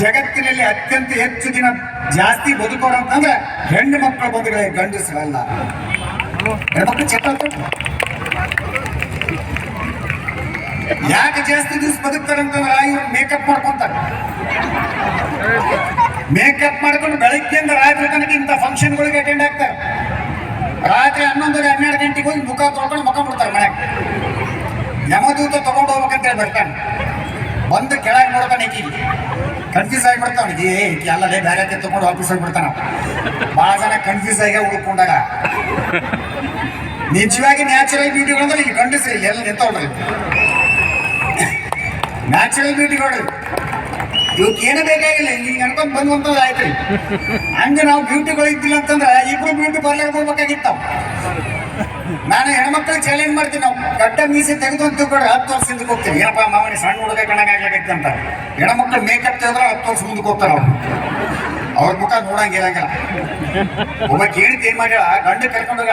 ಜಗತ್ತಿನಲ್ಲಿ ಅತ್ಯಂತ ಹೆಚ್ಚು ದಿನ ಜಾಸ್ತಿ ಬದುಕೋರು ಅಂತಂದ್ರೆ ಹೆಣ್ಣು ಮಕ್ಕಳು ಬಂಧುಗಳೇ ಗಂಡಸರಲ್ಲ. ಯಾಕೆ ಜಾಸ್ತಿ ದಿವಸ ಬದುಕ್ತಾರೆ ಅಂತಂದ್ರೆ ಇವ್ರು ಮೇಕಪ್ ಮಾಡ್ಕೊಂತಾರೆ. ಮೇಕಪ್ ಮಾಡ್ಕೊಂಡು ಬೆಳಗ್ಗೆಯಿಂದ ರಾತ್ರಿ ತನಕ ಇಂಥ ಫಂಕ್ಷನ್ಗಳಿಗೆ ಅಟೆಂಡ್ ಆಗ್ತಾರೆ. ರಾತ್ರಿ ಹನ್ನೊಂದು ಹನ್ನೆರಡು ಗಂಟೆಗೆ ಹೋಗಿ ಮುಖ ತೊಳ್ಕೊಂಡು ಮುಖ ಬಿಡ್ತಾರೆ ಮನೆಗೆ. ಯಮದೂತ ತಗೊಂಡು ಹೋಗ್ಬೇಕಂತೇಳಿ ಬರ್ತಾನೆ. ಬಂದು ಕೆಳಗೆ ನೋಡ್ತಾನೆ ಈಕಿ ಕನ್ಫ್ಯೂಸ್ ಆಗಿಬಿಡ್ತಾವ ಏ, ಈಕಿ ಅಲ್ಲದೆ ಬೇರೆ ತಗೊಂಡು ವಾಪಸ್ ಹೋಗ್ಬಿಡ್ತಾನ ಭಾಳ ಜನ ಕನ್ಫ್ಯೂಸ್ ಆಗಿ ಹುಡುಕೊಂಡಾಗ ನಿಜವಾಗಿ ನ್ಯಾಚುರಲ್ ಬ್ಯೂಟಿಗಳಂದ್ರೆ ಈಗ ಗಂಡಸ್ರಿ ಇಲ್ಲ. ಎಲ್ಲ ನಿಂತವ್ರಿ ನ್ಯಾಚುರಲ್ ಬ್ಯೂಟಿಗಳು ಇವಕ್ಕೆ ಏನು ಬೇಕಾಗಿಲ್ಲ. ಈಗ ಅನ್ಕೊಂಡ್ ಬಂದ್ವಂತಂದ್ರೆ ಆಯ್ತು ಹಂಗೆ ನಾವು ಬ್ಯೂಟಿಗಳು ಇದ್ದಿಲ್ಲ ಅಂತಂದ್ರೆ ಇಬ್ರು ಬ್ಯೂಟಿ ಪಾರ್ಲರ್ ಹೋಗ್ಬೇಕಾಗಿತ್ತು. ನಾನು ಹೆಣ್ಮಕ್ಳಿಗೆ ಚಾಲೆಂಜ್ ಮಾಡ್ತೀನಿ. ನಾವು ಗಡ್ಡ ಮೀಸೆ ತೆಗೆದು ಅಂತ ತಿಳ್ಕೊಂಡ್ರೆ ಹತ್ತು ವರ್ಷ ಹಿಂದಕ್ಕೆ ಹೋಗ್ತೀವಿ ಏನಪ್ಪ ಮಾವನಿ, ಸಣ್ಣ ಹುಡುಗ ಕಣಗಾಗ್ಲಾಗೈತೆ ಅಂತ. ಹೆಣ್ಮಕ್ಳು ಮೇಕಪ್ ತೆಗೆದ್ರೆ ಹತ್ತು ವರ್ಷ ಮುಂದಕ್ಕೆ ಹೋಗ್ತಾರೆ ಅವ್ರು. ಅವ್ರ ಮುಖ ನೋಡಂಗಿರಂಗಿಲ್ಲ ಒಬ್ಬ ಕೇಳಿದ್ ಏನ್ ಮಾಡ್ಯಾಳ? ಗಂಡ ಕರ್ಕೊಂಡೋಗ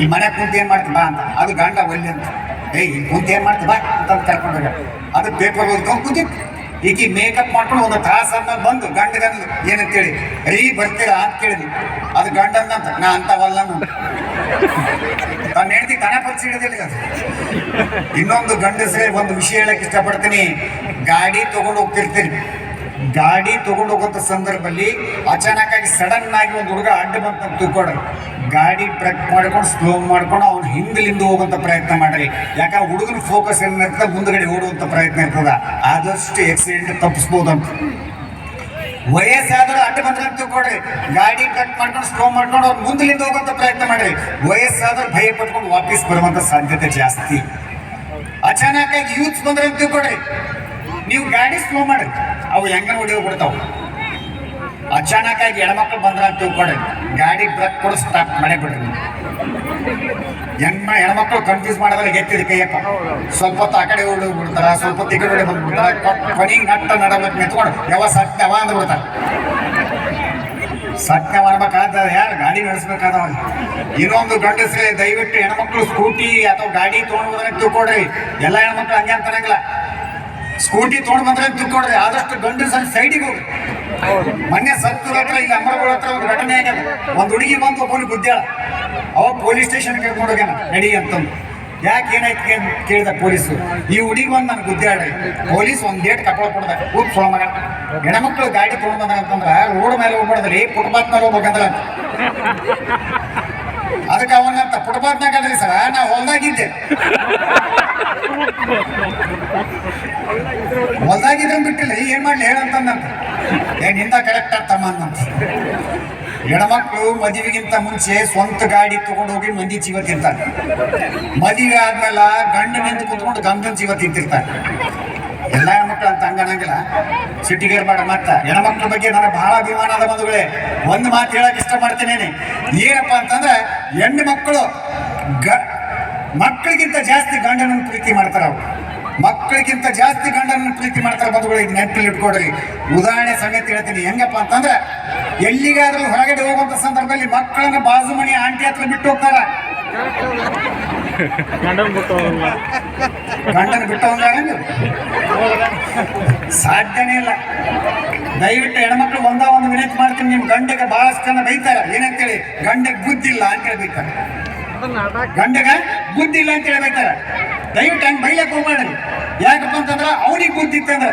ಈ ಮನೆ ಕುಂತ ಏನ್ ಮಾಡ್ತಿ ಬಾ ಅಂತ. ಅದು ಗಂಡ ಒಲ್ಲಿ ಅಂತ. ಏಯ್ ಕುಂತ ಏನ್ ಮಾಡ್ತಿ ಬಾ ಅಂತ ಕರ್ಕೊಂಡೋಗ ಅದು ಪೇಪರ್ ಓದ್ಕೊಂಡು ಕೂತಿತ್ತು ಈಕಿ ಮೇಕಪ್ ಮಾಡ್ಕೊಂಡು ಒಂದು ತಾಸು ಬಂದು ಗಂಡ ಏನು ಏನಂತೇಳಿ, ರೀ, ಬರ್ತೀರಾ? ಅಂತ ಕೇಳಿದ್ವಿ ಅದು ಗಂಡ ಅಂತ ನಾ ಅಂತವಲ್ಲ ನಾನು. ಹೆಂಡತಿ ತನ ಪರಿಚಯ ಹಿಡಿದಿಲ್ಲ ಇನ್ನೊಂದು ಗಂಡಸರೇ ಒಂದು ವಿಷಯ ಹೇಳಕ್ಕೆ ಇಷ್ಟಪಡ್ತೀನಿ. ಗಾಡಿ ತಗೊಂಡು ಹೋಗ್ತಿರ್ತೀನಿ. ಗಾಡಿ ತಗೊಂಡು ಹೋಗುವಂತ ಸಂದರ್ಭದಲ್ಲಿ ಅಚಾನಕ್ ಆಗಿ ಸಡನ್ ಆಗಿ ಒಂದು ಹುಡುಗ ಅಡ್ಡ ಬಂತ ತಿಳ್ಕೊಡ್ರಿ ಗಾಡಿ ಟ್ರಕ್ ಮಾಡ್ಕೊಂಡು ಸ್ಲೋ ಮಾಡ್ಕೊಂಡು ಅವ್ನು ಹಿಂದಲಿಂದ ಹೋಗುವಂತ ಪ್ರಯತ್ನ ಮಾಡ್ರಿ ಯಾಕಂದ್ರೆ ಹುಡುಗನ ಫೋಕಸ್ ಏನಿರ್ತದೆ ಮುಂದ್ಗಡೆ ಓಡುವಂತ ಪ್ರಯತ್ನ ಇರ್ತದ. ಆದಷ್ಟು ಆಕ್ಸಿಡೆಂಟ್ ತಪ್ಪಿಸ್ಬೋದು ಅಂತ. ವಯಸ್ಸಾದ್ರೂ ಅಡ್ಡ ಬಂದ್ರೆ ತಿಳ್ಕೊಡ್ರಿ ಗಾಡಿ ಕಟ್ ಮಾಡ್ಕೊಂಡು ಸ್ಲೋ ಮಾಡ್ಕೊಂಡು ಅವ್ರು ಮುಂದಲಿಂದ ಹೋಗುವಂತ ಪ್ರಯತ್ನ ಮಾಡ್ರಿ ವಯಸ್ಸಾದ್ರೂ ಭಯ ಪಟ್ಕೊಂಡು ವಾಪಸ್ ಬರುವಂತ ಸಾಧ್ಯತೆ ಜಾಸ್ತಿ. ಅಚಾನಕ್ ಯೂತ್ ಬಂದ್ರೆ ತಿಳ್ಕೊಡ್ರಿ ನೀವು ಗಾಡಿ ಸ್ಲೋ ಮಾಡ್ರಿ. ಅವು ಹೆಂಗ ಹೊಡಿ ಬಿಡ್ತಾವ? ಅಚಾನಕ್ ಆಗಿ ಹೆಣ್ಮಕ್ಳು ಬಂದ್ರ ಅಂತ ಗಾಡಿ ಬ್ರೇಕ್ ಕೊಡು ಸ್ಟಾಪ್ ಬಿಡ್ರಿ ಹೆಣ್ಮ, ಹೆಣ್ಮಕ್ಳು ಕನ್ಫ್ಯೂಸ್ ಮಾಡಿದ್ರೆ ಎತ್ತಿದ ಕೈಯಪ್ಪ. ಸ್ವಲ್ಪ ಹೊತ್ತು ಆ ಕಡೆ ಓಡಿ ಬಿಡ್ತಾರ ಸ್ವಲ್ಪ ಹೊತ್ತು ಈ ಕಡೆ ಬಂದ್ಬಿಡ್ತಾರ. ಕೊನೆಗೆ ನಟ್ಟ ನಡಬೇಕು ನಿಂತ್ಕೊಂಡು ಯಾವ ಸತ್ಯವ ಅಂದ್ಬಿಡ್ತಾರ ಸತ್ಯ ಮಾಡ್ಬೇಕಾದ ಯಾರು ಗಾಡಿ ನಡೆಸ್ಬೇಕಾದ ಇನ್ನೊಂದು ಗಂಡಸ್ರೆ, ದಯವಿಟ್ಟು ಹೆಣ್ಮಕ್ಳು ಸ್ಕೂಟಿ ಅಥವಾ ಗಾಡಿ ತೊಗೊಂಡು ಹೋದ್ರೆ ತಿಳ್ಕೊಡ್ರಿ. ಎಲ್ಲ ಹೆಣ್ಮಕ್ಳು ಹಂಗೆ ಅಂತನಂಗಿಲ್ಲ ಸ್ಕೂಟಿ ತೊಗೊಂಡು ಬಂದ್ರೆ ತಿಳ್ಕೊಡ್ರಿ ಆದಷ್ಟು ಗಂಡಸರ ಸೈಡಿಗೆ ಹೋಗಿ. ಮೊನ್ನೆ ಸತ್ತೂರ್ ಹತ್ರ ಇಲ್ಲಿ ಅಮರಗೋಳ ಹತ್ರ ಒಂದು ಘಟನೆ ಆಗ್ಯದ. ಒಂದು ಹುಡುಗಿ ಬಂದು ಒಬ್ಬನಿಗೆ ಗುದ್ದಾಳ. ಅವ ಪೊಲೀಸ್ ಸ್ಟೇಷನ್ ಕರ್ಕೊಂಡು ಹೋಗ್ಯಾನ. ನಡಿ ಅಂತಂದು. ಯಾಕೆ ಏನಾಯ್ತು ಕೇಳಿದ ಪೊಲೀಸು ಈ ಹುಡುಗಿ ಬಂದು ನನಗೆ ಗುದ್ದಾಡ್ರಿ ಪೊಲೀಸ್ ಒಂದು ಗೇಟ್ ಕಪ್ಪಳ ಕೊಡ್ದ. ಊಪ್ ಸೋಮಗ ಹೆಣ್ಮಕ್ಳು ಗಾಡಿ ತೊಗೊಂಡು ಬಂದ ಅಂತಂದ್ರ ರೋಡ್ ಮೇಲೆ ಹೋಗ್ಬಾರ್ದ್ರಿ ಫುಟ್ಪಾತ್ ಮೇಲೆ ಹೋಗ್ಬೇಕಂದ್ರ ಅದಕ್ಕೆ ಅವನಂತ ಫುಟ್ಪಾತ್ನಾಗ ಅದ್ರಿ ಸರ. ನಾ ಹೊಲ್ದಾಗಿದ್ದೆ ಹೊಲ್ದಾಗಿದ್ರೆ ಬಿಟ್ಟಿಲ್ಲ ಏನ್ ಮಾಡ್ಲಿ? ಹೇಳಂತಂದಂತ ಏನ್ ಹಿಂದ ಕರೆಕ್ಟ್ ಆಗ್ತಮ್ಮ ಅಂದಂತ ಹೆಣ್ಮಕ್ಳು ಮದುವೆಗಿಂತ ಮುಂಚೆ ಸ್ವಂತ ಗಾಡಿ ತಗೊಂಡು ಹೋಗಿ ಮಂದಿ ಜೀವ ತಿಂತಾರೆ. ಮದುವೆ ಆದ್ಮೇಲೆ ಗಂಡ ನಿಂತು ಕುತ್ಕೊಂಡು ಗಂಡನ ಜೀವ ತಿಂತಿರ್ತಾರೆ. ಎಲ್ಲ ಹೆಣ್ಮಕ್ಳು ಅಂತ ಹಂಗನಂಗಿಲ್ಲ. ಸಿಟ್ಟಿಗೆ ಬೇಡ ಮತ್ತ. ಹೆಣ್ಮಕ್ಳ ಬಗ್ಗೆ ನನಗೆ ಬಹಳ ಅಭಿಮಾನ ಅದ ಬಂಧುಗಳೇ. ಒಂದು ಮಾತು ಹೇಳಕ್ ಮಾಡ್ತೀನಿ ಏನಪ್ಪಾ ಅಂತಂದ್ರೆ, ಹೆಣ್ಣು ಮಕ್ಕಳು ಗ ಮಕ್ಕಳಿಗಿಂತ ಜಾಸ್ತಿ ಗಂಡನನ್ನು ಪ್ರೀತಿ ಮಾಡ್ತಾರೆ ಅವರು. ಮಕ್ಕಳಿಗಿಂತ ಜಾಸ್ತಿ ಗಂಡನನ್ನು ಪ್ರೀತಿ ಮಾಡ್ತಾರೆ ಬಂಧುಗಳು ಇದು ನೆನಪಲ್ಲಿ ಇಟ್ಕೊಡ್ರಿ ಉದಾಹರಣೆ ಸಂಗತಿ ಹೇಳ್ತೀನಿ. ಹೆಂಗಪ್ಪ ಅಂತಂದ್ರೆ ಎಲ್ಲಿಗಾದ್ರೂ ಹೊರಗಡೆ ಹೋಗುವಂತ ಸಂದರ್ಭದಲ್ಲಿ ಮಕ್ಕಳನ್ನ ಬಾಜು ಮನೆ ಆಂಟಿ ಹತ್ರ ಬಿಟ್ಟು ಹೋಗ್ತಾರ. ಗಂಡನ್ ಬಿಟ್ಟು ಸಾಧ್ಯನೇ ಇಲ್ಲ. ದಯವಿಟ್ಟು ಹೆಣ್ಮಕ್ಳು ಒಂದ ಒಂದು ವಿನಂತಿ ಮಾಡ್ತೀನಿ. ನಿಮ್ ಗಂಡಗೆ ಬಹಳಷ್ಟು ಜನ ಬೈತಾರ. ಏನಂತೇಳಿ ಗಂಡಗ್ ಬುದ್ಧಿ ಇಲ್ಲ ಅಂತ ಹೇಳಿ ಬೈತಾರ ಗಂಡಗ ಬುದ್ಧಿ ಇಲ್ಲ ಅಂತ ಹೇಳ್ಬೇಕಾರೆ ದಯವಿಟ್ಟು ಹಂಗೆ ಬೈಲಕ್ ಹೋಗ್ಬೇಡ್ರಿ ಯಾಕಪ್ಪ ಅಂತಂದ್ರ ಅವನಿಗೆ ಬುದ್ಧಿ ಇತ್ತಂದ್ರೆ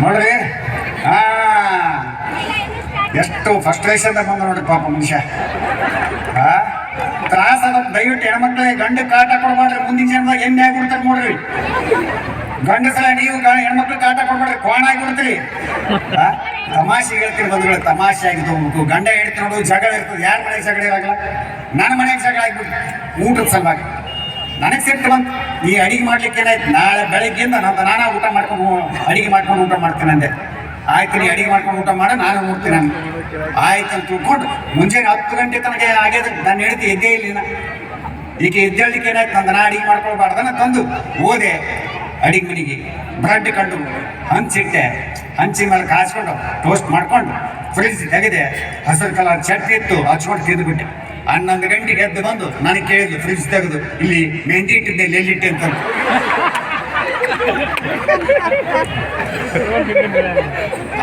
ನೋಡ್ರಿ. ಹಾ ಎಷ್ಟು ಫ್ರಸ್ಟ್ರೇಷನ್ ಬಂದ ನೋಡ್ರಿ ಪಾಪ ಮನುಷ್ಯ. ಆ ತ್ರಾಸ ದಯವಿಟ್ಟು ಹೆಣ್ಮಕ್ಳಿಗೆ ಗಂಡು ಕಾಟ ಕೊಡ್ಬೇಡ್ರಿ ಮುಂದಿನ ಜನದಾಗ ಎಣ್ಣೆ ಆಗ್ಬಿಡ್ತಾರೆ ನೋಡ್ರಿ. ಗಂಡಸರ ನೀವು ಹೆಣ್ಮಕ್ಳು ಕಾಟ ಕೊಡ್ಬೇಡ್ರಿ ಕೋಣ ಆಗಿಬಿಡ್ತೀರಿ. ತಮಾಷೆ ಹೇಳ್ತೀರಿ ಬಂದ್ರು ತಮಾಷೆ ಆಗಿ ತಗೋಬೇಕು ಗಂಡ ಹೇಳ್ತಿ ನೋಡು ಜಗಳ ಇರ್ತದೆ. ಯಾರ ಮನೆಗೆ ಜಗಳ ಇರಾಗಲ್ಲ ನನ್ನ ಮನೆಗೆ ಜಗಳ ಆಗ್ಬಿಟ್ಟು ಊಟದ ಸಲುವಾಗಿ. ನನಗೆ ಸಿಟ್ಟು ಬಂತು. ಈ ಅಡಿಗೆ ಮಾಡ್ಲಿಕ್ಕೆ ಏನಾಯ್ತು? ನಾಳೆ ಬೆಳಗ್ಗೆಯಿಂದ ನಾನು ನಾನಾ ಊಟ ಮಾಡ್ಕೊಂಡು ಅಡಿಗೆ ಮಾಡ್ಕೊಂಡು ಊಟ ಮಾಡ್ತೀನಿ ಅಂದೆ. ಆಯ್ತು ನೀ ಅಡಿಗೆ ಮಾಡ್ಕೊಂಡು ಊಟ ಮಾಡ ನಾನು ನೋಡ್ತೀನಿ ನಾನು. ಆಯ್ತು ಅಂತ ತಿಳ್ಕೊಂಡು ಮುಂಜಾನೆ ಹತ್ತು ಗಂಟೆ ತನಕ ಆಗ್ಯದ ನಾನು ಹೇಳ್ತಿ ಎದ್ದೇ ಇಲ್ಲ ಈಗ ಎದ್ದೇಳಲಿಕ್ಕೆ ಏನಾಯ್ತು? ನಂದು ನಾ ಅಡಿಗೆ ಮಾಡ್ಕೊಳ್ಬಾರ್ದನ್ನ ತಂದು. ಓದೆ ಅಡಿಗೆ ಮನೆಗೆ ಬ್ರೆಡ್ ಕಂಡು ಹಂಚಿಟ್ಟೆ. ಹಂಚಿನ ಮೇಲೆ ಕಾಯಿಸ್ಕೊಂಡು ಟೋಸ್ಟ್ ಮಾಡ್ಕೊಂಡು ಫ್ರಿಜ್ ತೆಗೆದೆ. ಹಸಿರು ಕಲರ್ ಚಟ್ನಿ ಇತ್ತು, ಹಚ್ಕೊಂಡು ತಿಂದುಬಿಟ್ಟೆ. ಹನ್ನೊಂದು ಗಂಟೆಗೆ ಎದ್ದು ಬಂದು ನನಗೆ ಕೇಳಿದ್ದು ಫ್ರಿಜ್ ತೆಗೆದು. ಇಲ್ಲಿ ಮೆಹಂದಿ ಇಟ್ಟಿದ್ದೆ ಎಲ್ಲಿಟ್ಟೆ ಅಂತ.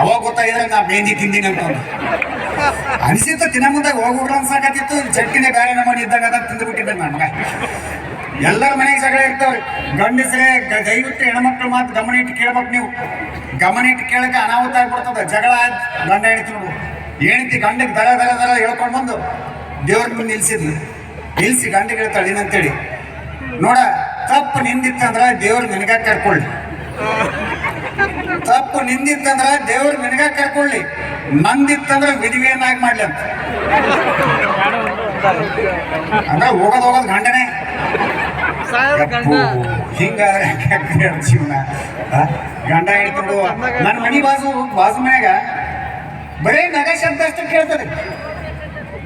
ಅವಾಗ ಗೊತ್ತಾಗಿದ್ರೆ ನಾ ಮೆಹಂದಿ ತಿಂದಿನಿ ಅಂತ. ಅನಿಸಿತ್ತು ತಿನ್ನ ಮುಂದಾಗ ಹೋಗ್ಬಿಡ್ರ ಅನ್ಸಾಕತ್ತಿತ್ತು ಚಟ್ನಿನೇ ಬೇರೆ ಮಾಡಿದ್ದಾಗ ಇದ್ದಾಗ ಅದ ತಿಂದುಬಿಟ್ಟಿದ್ದೆ ನನಗೆ ಎಲ್ಲರ ಮನೆಗೆ ಜಗಳ ಇರ್ತಾವ್ರಿ. ಗಂಡಸರೇ ದಯವಿಟ್ಟು ಹೆಣ್ಮಕ್ಳು ಮಾತು ಗಮನ ಇಟ್ಟು ಕೇಳ್ಬೇಕು ನೀವು. ಗಮನ ಇಟ್ಟು ಕೇಳಕ್ಕೆ ಅನಾಹುತ ಆಗ್ಬಿಡ್ತದ. ಜಗಳ ಗಂಡ ಹೆಣ್ತಿ ನೋಡು. ಹೆಣ್ತಿ ಗಂಡಕ್ಕೆ ದರ ದರ ದರ ಹೇಳ್ಕೊಂಡು ಬಂದು ದೇವ್ರ ಮುಂದೆ ನಿಲ್ಸಿದ್ಲು. ನಿಲ್ಸಿ ಗಂಡಗೆ ಹೇಳ್ತಾಳೆ ಏನಂತೇಳಿ ನೋಡ, ತಪ್ಪು ನಿಂದಿತ್ತಂದ್ರ ದೇವ್ರ ನಿನಗ ಕರ್ಕೊಳ್ಳಿ. ತಪ್ಪು ನಿಂದಿತ್ತಂದ್ರ ದೇವ್ರ ನಿನಗ ಕರ್ಕೊಳ್ಳಿ. ನಂದಿತ್ತಂದ್ರ ವಿಧಿವೇನಾಗಿ ಮಾಡ್ಲಿ ಅಂತ. ಅಂದ್ರೆ ಹೋಗೋದು ಹೋಗೋದು ಗಂಡನೇ. ಹಿಂಗಾದ್ರೆ ಜೀವನ? ಗಂಡ ಹೇಳ್ಕೊಂಡು ನನ್ನ ಮನಿ ಬಾಜು ಬಾಜು ಮನ್ಯಾಗ ಬರೀ ನಗ ಶಬ್ದ ಅಷ್ಟೇ ಕೇಳ್ತದೆ.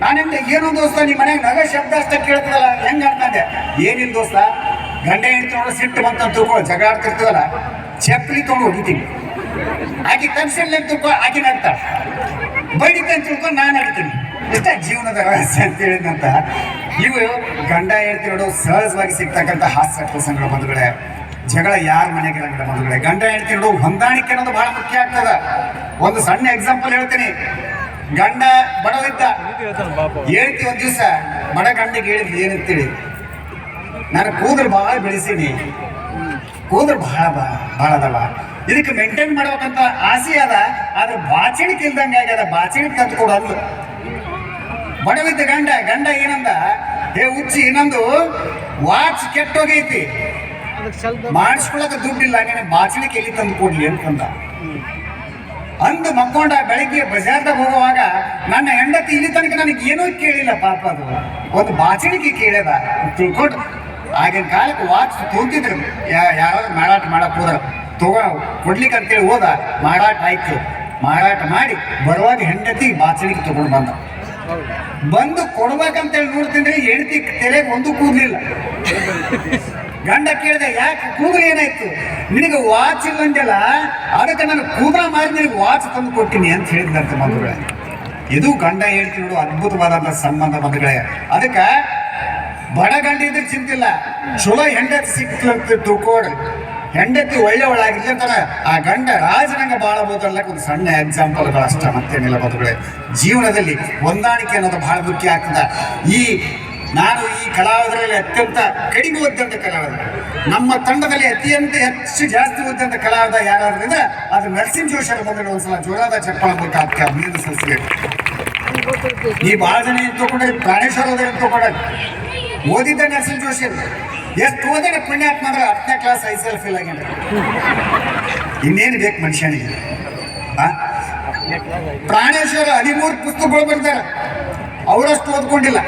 ನಾನಿಂದ ಏನು ದೋಸ್ತ ನಿಮ್ಮ ಮನ್ಯಾಗ ನಗ ಶಬ್ದ ಅಷ್ಟೇ ಕೇಳ್ತದಲ್ಲ ಹೆಂಗ ಅಂತಂದೆ ಏನಿಲ್ಲ ದೋಸ್ತ ಗಂಡ ಹೇಳ್ಕೊಂಡು ಸಿಟ್ಟು ಬಂತ ತಿಳ್ಕೊ ಜಗಳ ಆಡ್ತಿರ್ತದಲ್ಲ ಚಪ್ಪಲಿ ತೊಗೊಂಡು ಹೊಡಿತೀನಿ ಆಕೆ ಕನ್ಸಲ್ಲಿ ತಿಳ್ಕೊ ಆಕೆ ನಡ್ತ ಬೈಡಿತ ಅಂತ ತಿಳ್ಕೊಂಡು ನಾನು ನಡ್ತೀನಿ ಇಷ್ಟ ಜೀವನದ ರಹಸ್ಯ ಅಂತ ಹೇಳಿದಂತ ಇವು ಗಂಡ ಹೇಳ್ತಿರೋದು ಸಹಜವಾಗಿ ಸಿಗ್ತಕ್ಕಂಥ ಹಾಸ್ಯ ಪ್ರಸಂಗಗಳ ಬಂಧುಗಳೇ ಜಗಳ ಯಾರ ಮನೆಗೆ ಇರಂಗಿಲ್ಲ ಬಂಧುಗಳೇ ಗಂಡ ಹೇಳ್ತಿರೋದು ಹೊಂದಾಣಿಕೆ ಅನ್ನೋದು ಬಹಳ ಮುಖ್ಯ ಆಗ್ತದ. ಒಂದು ಸಣ್ಣ ಎಕ್ಸಾಂಪಲ್ ಹೇಳ್ತೀನಿ. ಗಂಡ ಬಡವಿದ್ದ ಹೇಳ್ತಿ ಒಂದ್ ದಿವಸ, ಬಡ ಗಂಡಿಗೆ ಹೇಳಿದ್ವಿ ಏನಂತೇಳಿ ನಾನು ಕೂದಲು ಬಹಳ ಬೆಳೆಸೀನಿ. ಕೂದಲು ಬಹಳ ಬಹಳ ಅದವ. ಇದಕ್ಕೆ ಮೇಂಟೈನ್ ಮಾಡ್ಬೇಕಂತ ಆಸೆ ಅದ, ಆದ್ರೆ ಬಾಚಣಿಕೆ ಇಲ್ದಂಗೆ ಆಗ್ಯದ. ಬಾಚಣಿಕೆ ತಂದು ಕೂಡ ಅಂದ್ಲು. ಬಡವಿದ್ದ ಗಂಡ ಗಂಡ ಏನಂದ ಏ ಹುಚ್ಚಿ ಇನ್ನೊಂದು ವಾಚ್ ಕೆಟ್ಟೋಗೈತಿ. ಮಾಡಿಸ್ಕೊಳಕ ದುಡ್ಡಿಲ್ಲ ನೀನು ಬಾಚಲಿಕ್ಕೆ ಎಲ್ಲಿ ತಂದು ಕೊಡ್ಲಿ ಅಂತಂದ ಅಂದು ಮಕ್ಕೊಂಡ ಬೆಳಗ್ಗೆ ಬಜಾರ್ದಾಗ ಹೋಗುವಾಗ ನನ್ನ ಹೆಂಡತಿ ಇಲ್ಲಿ ತನಕ ನನಗೆ ಏನೂ ಕೇಳಿಲ್ಲ ಪಾಪ ಅದು. ಒಂದು ಬಾಚಣಿಗೆ ಕೇಳ್ಯದ. ತಿಳ್ಕೊಂಡು ಆಗಿನ ಕಾಲಕ್ಕೆ ವಾಚ್ ತೋತಿದ್ರು ಯಾರು ಮಾರಾಟ ಮಾಡಕ್ ಹೋದ್ರ. ತಗೋ ಕೊಡ್ಲಿಕ್ಕೆ ಅಂತೇಳಿ ಹೋದ. ಮಾರಾಟ ಆಯ್ತು. ಮಾರಾಟ ಮಾಡಿ ಬರುವಾಗ ಹೆಂಡತಿ ಬಾಚಣಿಗೆ ತಗೊಂಡು ಬಂದ. ಬಂದು ಕೊಡ್ಬೇಕಂತೇಳಿ ನೋಡ್ತೀನಿ ಹೆಂಡತಿ ತಲೆಗೆ ಒಂದು ಕೂದಲಿಲ್ಲ. ಗಂಡ ಕೇಳಿದೆ, ಯಾಕೆ ಕೂದಲು ಏನಾಯ್ತು? ನಿನಗೆ ವಾಚ್ ಇಲ್ಲ ಅಂದಲ್ಲ ಅದಕ್ಕೆ ನಾನು ಕೂದಲ ಮಾರಿ ನಿನಗೆ ವಾಚ್ ತಂದು ಕೊಡ್ತೀನಿ ಅಂತ ಹೇಳಿದಂತೆ ಮದುವೆ ಇದು ಗಂಡ ಹೇಳ್ತಿ ನೋಡು, ಅದ್ಭುತವಾದಂತ ಸಂಬಂಧ ಮದುವೆ ಅದಕ್ಕೆ ಬಡ ಗಂಡ ಇದ್ರೆ ಚಿಂತಿಲ್ಲ. ಚಲೋ ಹೆಂಡತಿ ಸಿಕ್ತಂತ ತಿಳ್ಕೊಡ್ರಿ ಹೆಂಡತಿ ಒಳ್ಳೆ ತರ ಆ ಗಂಡ ರಾಜನಂಗ ಬಾಳಬಹುದಲ್ಲಕ್ಕೆ ಒಂದು ಸಣ್ಣ ಎಕ್ಸಾಂಪಲ್ಗಳು ಅಷ್ಟ ಮತ್ತೇನಿಲ್ಲ ಬದುಕಳೆ ಜೀವನದಲ್ಲಿ ಹೊಂದಾಣಿಕೆ ಅನ್ನೋದು ಬಹಳ ಮುಖ್ಯ ಆಗ್ತದ. ಈ ನಾನು ಈ ಕಲಾವಿದರಲ್ಲಿ ಅತ್ಯಂತ ಕಡಿಮೆ ಓದಿದಂತ ಕಲಾವಿದ. ನಮ್ಮ ತಂಡದಲ್ಲಿ ಅತ್ಯಂತ ಹೆಚ್ಚು ಜಾಸ್ತಿ ಓದಿದಂತ ಕಲಾವಿದ ಯಾರಾದ್ರಿಂದ ಅದು ನರಸಿಂಹ ಜೋಶರ ಬಂದ್ರೆ ಒಂದ್ಸಲ ಜೋರಾದ ಚಪ್ಪಳ ಮೂಲಕ ಅದಕ್ಕೆ ಅಭಿನಂದನೆ ಈ ಬಹಳ ಜನ ಏನ್ ತಗೊಂಡ್ರೆ, ಪ್ರಾಣೇಶ್ವರ ತಗೊಂಡ್ರೆ ಓದಿದ್ದ ನರಸಿಂಹ ಜೋಶಿ. ಎಷ್ಟು ಓದಿದ್ರೆ ಪುಣ್ಯಾತ್ಮ ಅಂದ್ರೆ ಹತ್ತನೇ class I C L fail ಆಗ್ಯಾನ ಇನ್ನೇನು ಬೇಕು ಮನುಷ್ಯನಿಗೆ? ಪ್ರಾಣೇಶ್ವರ ಹದಿಮೂರು ಪುಸ್ತಕಗಳು ಬರ್ತಾರೆ. ಅವರಷ್ಟು ಓದ್ಕೊಂಡಿಲ್ಲ.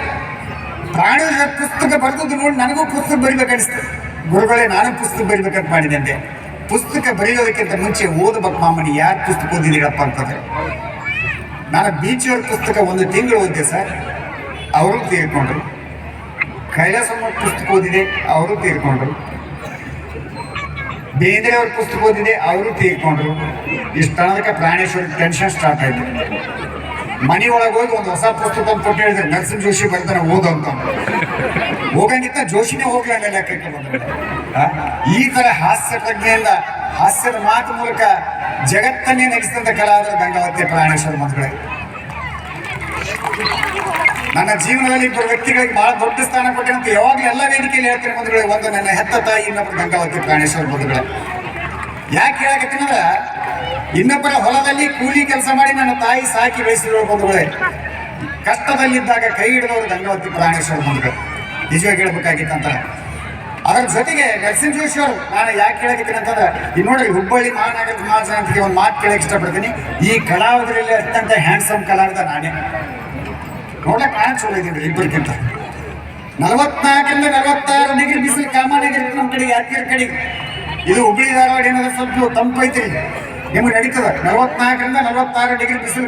ಪ್ರಾಣೇಶ್ವರ ಪುಸ್ತಕ ಬರೆದದ್ದು ನೋಡಿ ನನಗೂ ಪುಸ್ತಕ ಬರಿಬೇಕು ಅನಿಸ್ತು ಗುರುಗಳೇ, ನಾನು ಪುಸ್ತಕ ಬರಿಬೇಕಂತ ಮಾಡಿದಂತೆ ಪುಸ್ತಕ ಬರೆಯೋದಕ್ಕಿಂತ ಮುಂಚೆ ಓದಬೇಕು ಮಾಮನಿ ಯಾರು ಪುಸ್ತಕ ಓದಿದ್ದೀರಪ್ಪ ಅಂತಂದ್ರೆ. ನಾನು ಬೀಚಿಯವ್ರ ಪುಸ್ತಕ ಒಂದು ತಿಂಗಳು ಓದಿದೆ ಸರ್. ಅವರು ತೀರ್ಕೊಂಡ್ರು ಕೈಲಾಸಮ್ಮ ಪುಸ್ತಕ ಓದಿದೆ, ಅವರು ತೀರ್ಕೊಂಡ್ರು. ಬೇಂದ್ರೆ ಅವ್ರ ಪುಸ್ತಕ ಓದಿದೆ, ಅವರು ತೀರ್ಕೊಂಡ್ರು. ಇಷ್ಟಕ್ಕೆ ಪ್ರಾಣೇಶ್ವರ ಟೆನ್ಷನ್ ಸ್ಟಾರ್ಟ್ ಆಯ್ತು. ಮನೆ ಒಳಗೆ ಹೋಗಿ ಒಂದು ಹೊಸ ಪುಸ್ತಕ ಅಂತ ಕೊಟ್ಟು ಹೇಳಿದ್ರೆ, ನರಸಿಂಹ ಜೋಶಿ ಬರ್ತಾನೆ, ಓದು ಅಂತ. ಹೋಗಂಗಿತ್ತ ಜೋಶಿನೇ ಹೋಗ್ಲಿಲ್ಲ ಲೆಕ್ಕಕ್ಕೆ? ಈ ತರ ಹಾಸ್ಯ ಪ್ರಜ್ಞೆಯಿಂದ ಹಾಸ್ಯದ ಮಾತು ಮೂಲಕ ಜಗತ್ತನ್ನೇ ನಡೆಸಿದಂತ ಕಲಾವಿದರು ಗಂಗಾವತಿ, ಪ್ರಾಣೇಶ್ವರ ಮದುವೆ ನನ್ನ ಜೀವನದಲ್ಲಿ ಇಬ್ಬರು ವ್ಯಕ್ತಿಗಳಿಗೆ ಬಹಳ ದೊಡ್ಡ ಸ್ಥಾನ ಕೊಟ್ಟೆ ಅಂತ ಯಾವಾಗಲೂ ಎಲ್ಲ ವೇದಿಕೆಯಲ್ಲಿ ಹೇಳ್ತೀನಿ ಬಂಧುಗಳೇ, ಒಂದು ನನ್ನ ಹೆತ್ತ ತಾಯಿ ಇನ್ನೊಬ್ಬರು ಗಂಗಾವತಿ ಪ್ರಾಣೇಶ್ವರ ಬಂಧುಗಳೇ. ಯಾಕೆ ಹೇಳಕತ್ತೀನಂದ್ರ ಇನ್ನೊಬ್ಬರ ಹೊಲದಲ್ಲಿ ಕೂಲಿ ಕೆಲಸ ಮಾಡಿ ನನ್ನ ತಾಯಿ ಸಾಕಿ ಬೆಳೆಸಿರೋ ಬಂಧುಗಳೇ, ಕಷ್ಟದಲ್ಲಿದ್ದಾಗ ಕೈ ಹಿಡಿದವರು ಗಂಗಾವತಿ ಪ್ರಾಣೇಶ್ವರ ಬಂಧುಗಳು. ನಿಜವಾಗಿ ಹೇಳ್ಬೇಕಾಗಿತ್ತಂತ ಅದರ ಜೊತೆಗೆ ನರಸಿಂಹ ಜೋಶಿ ಅವರು, ನಾನು ಯಾಕೆ ಹೇಳಕತ್ತೀನಿ ಅಂತಂದ್ರೆ ಈಗ ನೋಡ್ರಿ ಹುಬ್ಬಳ್ಳಿ ಮಹಾನಗರ ಮಹಾಜನತೆಗೆ ಒಂದು ಮಾತು ಕೇಳಕ್ಕೆ ಇಷ್ಟಪಡ್ತೀನಿ. ಈ ಕಲಾವಿದರಲ್ಲಿ ಅತ್ಯಂತ ಹ್ಯಾಂಡ್ಸಮ್ ಕಲಾವಿದ ನಾನೇ. ನೋಡಕ್ ಆನ್ ಚಲೋ ಇದ್ದೀನಿ ಇಬ್ಬರಿಗಿಂತ. ನಲವತ್ನಾಲ್ಕರಿಂದ ನಲವತ್ತಾರು ಡಿಗ್ರಿ ಬಿಸಿಲು ಕಾಮನ್ ನಮ್ಮ ಕಡೆ ಯಾದಗಿರಿ ಕಡೆ. ಇದು ಹುಬ್ಳಿ ಧಾರವಾಡ ಏನಾದ್ರೆ ಸ್ವಲ್ಪ ತಂಪೈತಿ ನಿಮ್ಗೆ ನಡೀತದ. ನಲವತ್ನಾಲ್ಕರಿಂದ ನಲವತ್ತಾರು ಡಿಗ್ರಿ ಬಿಸಿಲು